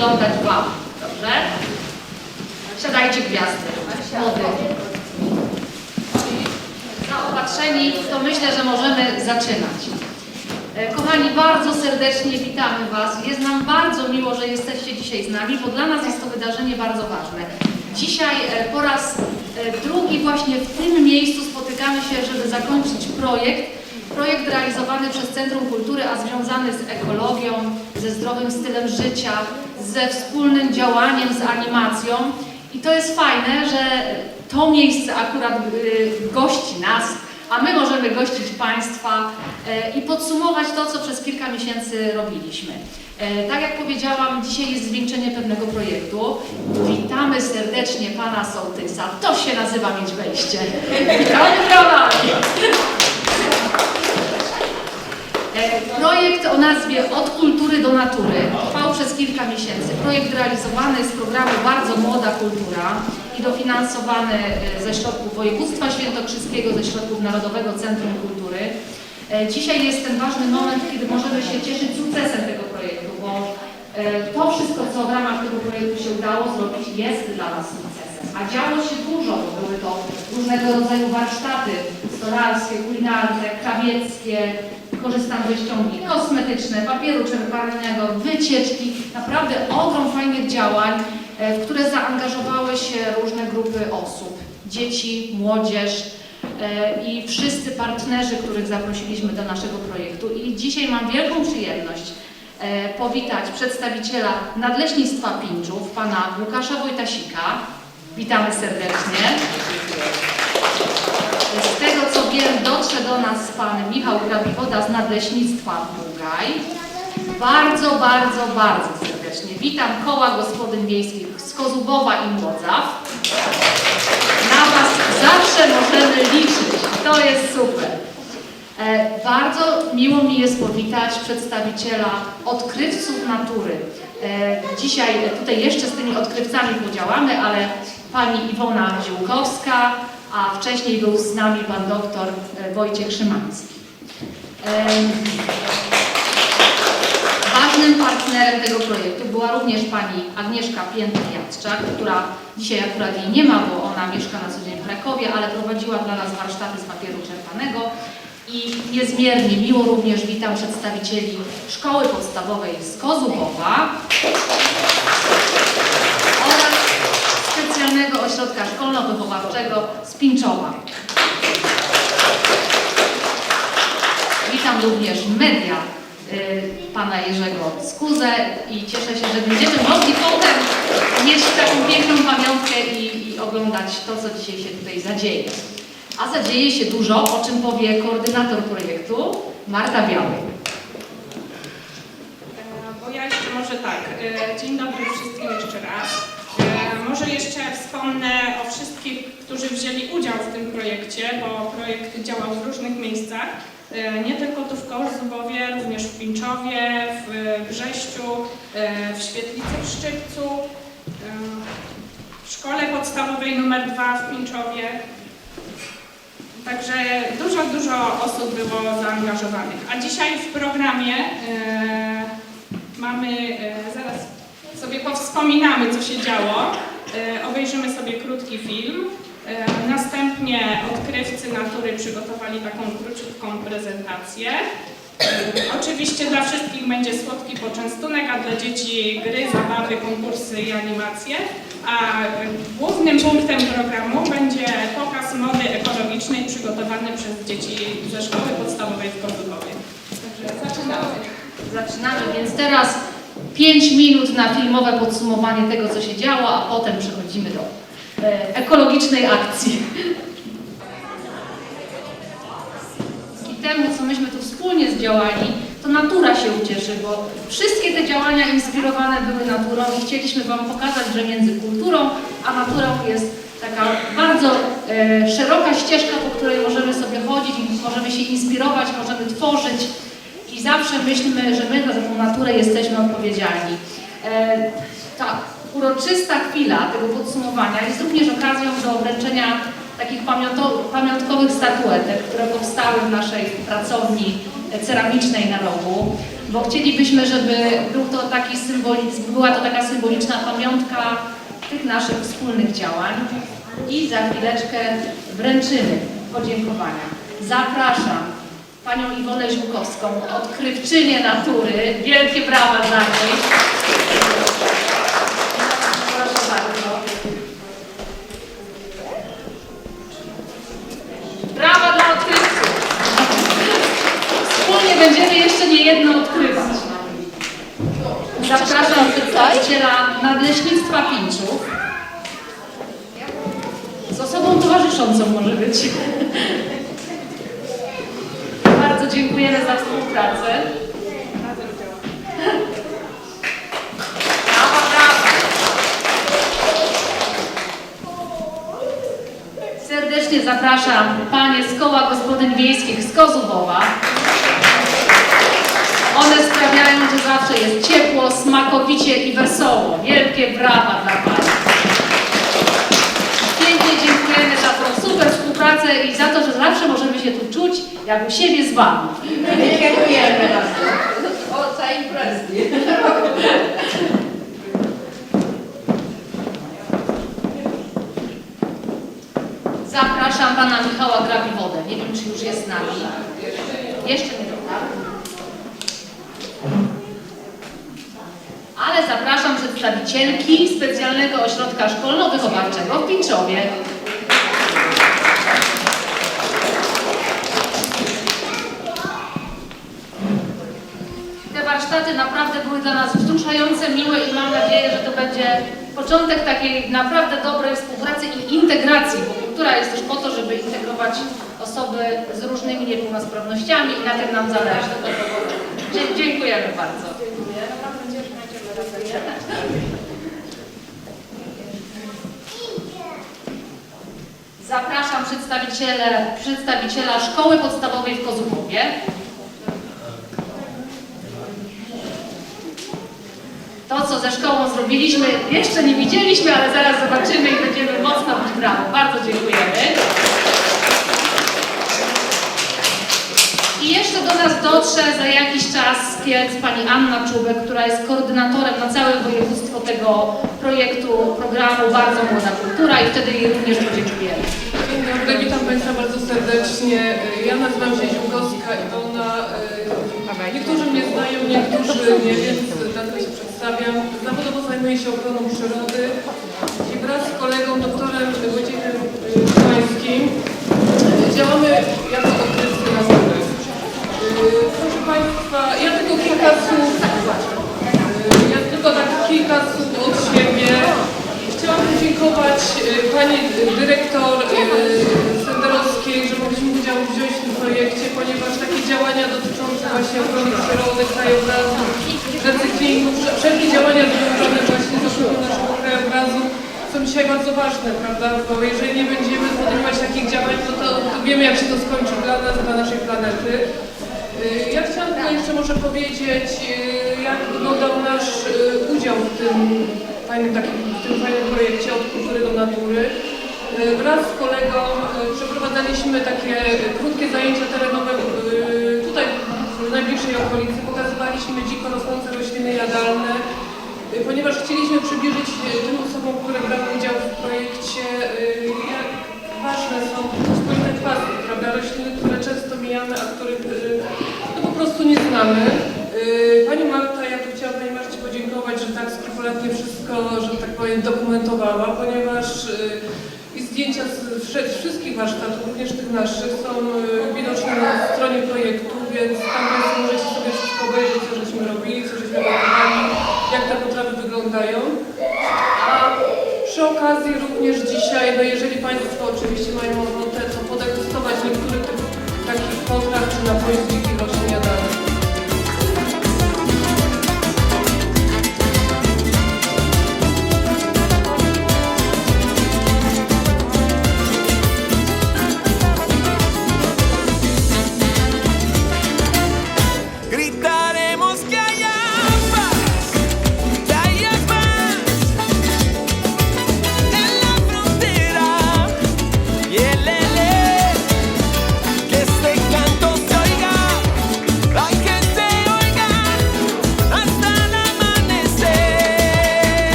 przyglądać Wam. Dobrze? Siadajcie gwiazdy. Młody. Zaopatrzeni, to myślę, że możemy zaczynać. E, Kochani, bardzo serdecznie witamy Was. Jest nam bardzo miło, że jesteście dzisiaj z nami, bo dla nas jest to wydarzenie bardzo ważne. Dzisiaj e, po raz e, drugi właśnie w tym miejscu spotykamy się, żeby zakończyć projekt. Projekt realizowany przez Centrum Kultury, a związany z ekologią, ze zdrowym stylem życia, ze wspólnym działaniem z animacją. I to jest fajne, że to miejsce akurat y, gości nas, a my możemy gościć Państwa e, i podsumować to, co przez kilka miesięcy robiliśmy. E, Tak jak powiedziałam, dzisiaj jest zwieńczenie pewnego projektu. Witamy serdecznie Pana Sołtysa. To się nazywa mieć wejście. Witamy brawami! Projekt o nazwie Od kultury do natury trwał przez kilka miesięcy. Projekt realizowany z programu Bardzo Młoda Kultura i dofinansowany e, ze środków województwa świętokrzyskiego, ze środków Narodowego Centrum Kultury. E, Dzisiaj jest ten ważny moment, kiedy możemy się cieszyć sukcesem tego projektu, bo e, to wszystko, co w ramach tego projektu się udało zrobić, jest dla nas sukcesem. A działo się dużo, bo były to różnego rodzaju warsztaty stolarskie, kulinarne, krawieckie, korzystam ze ściągi kosmetyczne, papieru czerwalnego, wycieczki, naprawdę ogrom fajnych działań, e, w które zaangażowały się różne grupy osób, dzieci, młodzież e, i wszyscy partnerzy, których zaprosiliśmy do naszego projektu. I dzisiaj mam wielką przyjemność e, powitać przedstawiciela Nadleśnictwa Pińczów, pana Łukasza Wojtasika. Witamy serdecznie. Z tego co wiem, dotrze do nas pan Michał Grabiwoda z Nadleśnictwa Bugaj. Bardzo, bardzo, bardzo serdecznie witam Koła Gospodyń Wiejskich z Kozubowa i Młodzaw. Na Was zawsze możemy liczyć. To jest super. E, Bardzo miło mi jest powitać przedstawiciela odkrywców natury. E, Dzisiaj tutaj jeszcze z tymi odkrywcami podziałamy, ale pani Iwona Ziółkowska, a wcześniej był z nami pan doktor e, Wojciech Szymański. Ważnym partnerem tego projektu była również pani Agnieszka Pięta-Jacczak, która dzisiaj akurat jej nie ma, bo ona mieszka na co dzień w Krakowie, ale prowadziła dla nas warsztaty z papieru czerpanego. I niezmiernie miło również witam przedstawicieli Szkoły Podstawowej z Kozubowa oraz specjalnego ośrodka szkolno-wychowawczego z Pińczowa. Witam również media y, pana Jerzego Skuzę i cieszę się, że będziemy mogli potem mieć taką piękną pamiątkę i, i oglądać to, co dzisiaj się tutaj zadzieje. A zadzieje się dużo, o czym powie koordynator projektu Marta Biały. E, Bo ja jeszcze może tak, e, dzień dobry jeszcze wspomnę o wszystkich, którzy wzięli udział w tym projekcie, bo projekt działał w różnych miejscach. E, Nie tylko tu w Korzubowie, również w Pińczowie, w Brześciu, e, w Świetlicy w Szczytcu, e, w szkole podstawowej numer 2 w Pińczowie. Także dużo, dużo osób było zaangażowanych. A dzisiaj w programie mamy, zaraz sobie powspominamy, co się działo. E, obejrzymy sobie krótki film. E, następnie odkrywcy natury przygotowali taką króciutką prezentację. E, Oczywiście dla wszystkich będzie słodki poczęstunek, a dla dzieci gry, zabawy, konkursy i animacje. A głównym punktem programu będzie pokaz mody ekologicznej przygotowany przez dzieci ze szkoły podstawowej w Kordowie. Także zaczynamy. Zaczynamy, więc teraz 5 minut na filmowe podsumowanie tego, co się działo, a potem przechodzimy do e, ekologicznej akcji. Dzięki temu, co myśmy tu wspólnie zdziałali, to natura się ucieszy, bo wszystkie te działania inspirowane były naturą i chcieliśmy Wam pokazać, że między kulturą a naturą jest taka bardzo e, szeroka ścieżka, po której możemy sobie chodzić i możemy się inspirować, możemy tworzyć i zawsze myślimy, że my za tą naturę jesteśmy odpowiedzialni. E, ta uroczysta chwila tego podsumowania jest również okazją do wręczenia takich pamiątkowych statuetek, które powstały w naszej pracowni ceramicznej na rogu. bo chcielibyśmy, żeby był to taki była to taka symboliczna pamiątka tych naszych wspólnych działań. I za chwileczkę wręczymy podziękowania. Zapraszam Panią Iwonę Ziółkowską, odkrywczynię natury. Wielkie brawa dla niej. Proszę bardzo. Brawa dla odkrywców. Wspólnie będziemy jeszcze nie jedno odkrywać. Zapraszam przedstawiciela Nadleśnictwa Pińczów. Z osobą towarzyszącą może być. Dziękujemy za współpracę. Serdecznie zapraszam Panie z Koła Gospodyń Wiejskich z Kozubowa. One sprawiają, że zawsze jest ciepło, smakowicie i wesoło. Wielkie brawa dla Pani. Pięknie dziękujemy za tą super współpracę i za to, że zawsze możemy się tu czuć jak u siebie z Wami. Dziękujemy bardzo. O, ca imprezy. Zapraszam Pana Michała Grabiwodę. Nie wiem, czy już jest z nami. Jeszcze nie tak? Ale zapraszam przedstawicielki Specjalnego Ośrodka Szkolno-Wychowawczego w Pińczowie. Te warsztaty naprawdę były dla nas wzruszające, miłe i mam nadzieję, że to będzie początek takiej naprawdę dobrej współpracy i integracji, bo kultura jest też po to, żeby integrować osoby z różnymi niepełnosprawnościami i na tym nam zależy. Dziękujemy bardzo. Zapraszam przedstawiciele, przedstawiciela Szkoły Podstawowej w Kozuchowie. To, co ze szkołą zrobiliśmy, jeszcze nie widzieliśmy, ale zaraz zobaczymy i będziemy mocno bić brawo. Bardzo dziękujemy. I jeszcze do nas dotrze za jakiś czas z Kielc pani Anna Czubek, która jest koordynatorem na całe województwo tego projektu, programu Bardzo Młoda Kultura i wtedy jej również podziękujemy. Dzień dobry, witam Państwa bardzo serdecznie. Ja nazywam się Ziółkowska Iwona. E, Niektórzy mnie znają, niektórzy nie, więc przedstawiam. Zawodowo zajmuję się ochroną przyrody i wraz z kolegą doktorem Wojciechem e, Pańskim działamy jako odkrywcy natury. Proszę Państwa, ja tylko kilka słów, e, ja tylko tak kilka słów od siebie. Chciałam podziękować Pani Dyrektor Senderowskiej, że mogliśmy udział wziąć w tym projekcie, ponieważ takie działania dotyczące właśnie ochrony przyrody, krajobrazu, recyklingu, wszelkie działania związane właśnie z ochroną naszego krajobrazu są dzisiaj bardzo ważne, prawda? Bo jeżeli nie będziemy podejmować takich działań, no to, to wiemy jak się to skończy dla nas, dla naszej planety. Y, Ja chciałam tylko jeszcze może powiedzieć, y, jak wyglądał nasz y, udział w tym fajnym, takim, w tym fajnym projekcie od kultury do natury. Wraz z kolegą przeprowadzaliśmy takie krótkie zajęcia terenowe tutaj w najbliższej okolicy. Pokazywaliśmy dziko rosnące rośliny jadalne, ponieważ chcieliśmy przybliżyć y, tym osobom, które brały udział w projekcie, y, jak ważne są wspólne kwasy, prawda, rośliny, które często mijamy, a których y, no, po prostu nie znamy. Y, Pani Marta, ja tu chciałam Pani Marcie podziękować, że tak skrupulatnie wszystko, że tak powiem, dokumentowała, ponieważ y, i zdjęcia z wszystkich warsztatów, również tych naszych, są y, widoczne na stronie projektu, więc tam Państwo możecie sobie wszystko obejrzeć, co żeśmy robili, co żeśmy gotowali, jak te potrawy wyglądają. A przy okazji również dzisiaj, no jeżeli Państwo oczywiście mają ochotę, to podegustować niektóre tych takich potraw czy napojów z dzikich.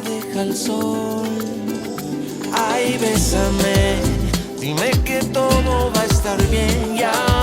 deja el sol. Ay, bésame, dime que todo va a estar bien ya.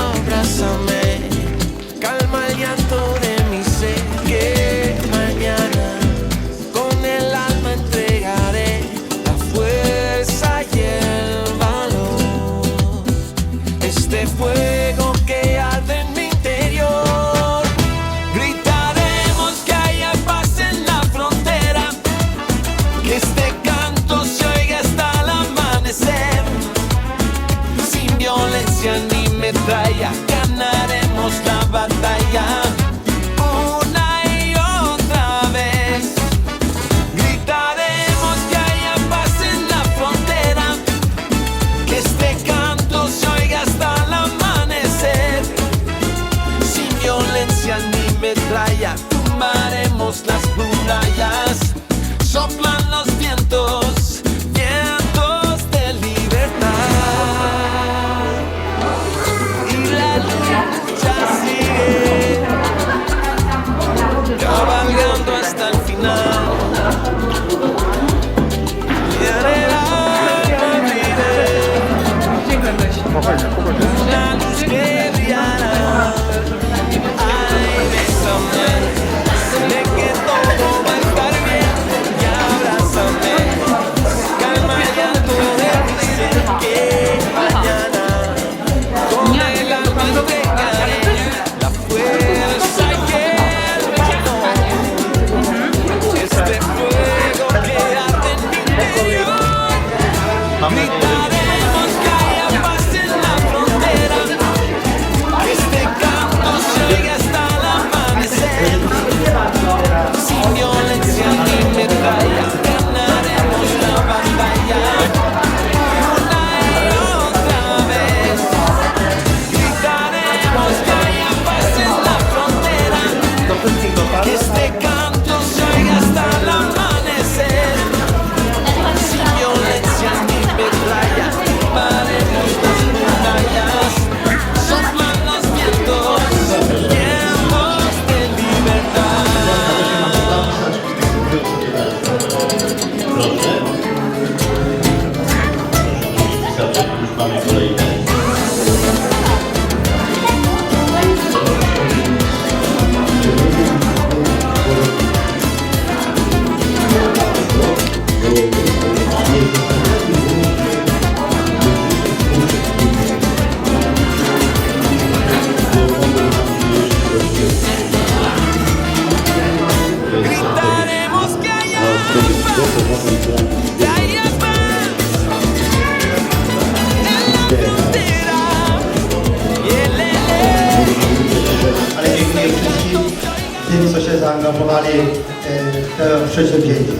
przedsięwzięcie.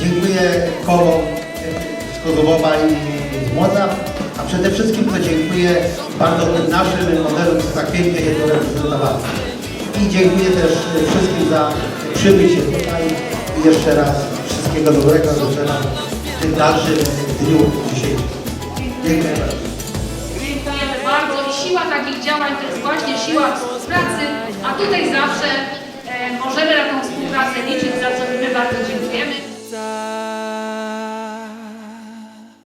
Dziękuję kołom z Kozowowa i z Młodza, a przede wszystkim to dziękuję bardzo naszym modelom, że tak pięknie je reprezentowali. I dziękuję też wszystkim za przybycie tutaj i jeszcze raz wszystkiego dobrego życzę nam w tym dalszym dniu dzisiejszym. Dziękuję bardzo. Dziękujemy bardzo i siła takich działań to jest właśnie siła pracy, a tutaj zawsze e, możemy na tą Masenicik, za co my bardzo dziękujemy.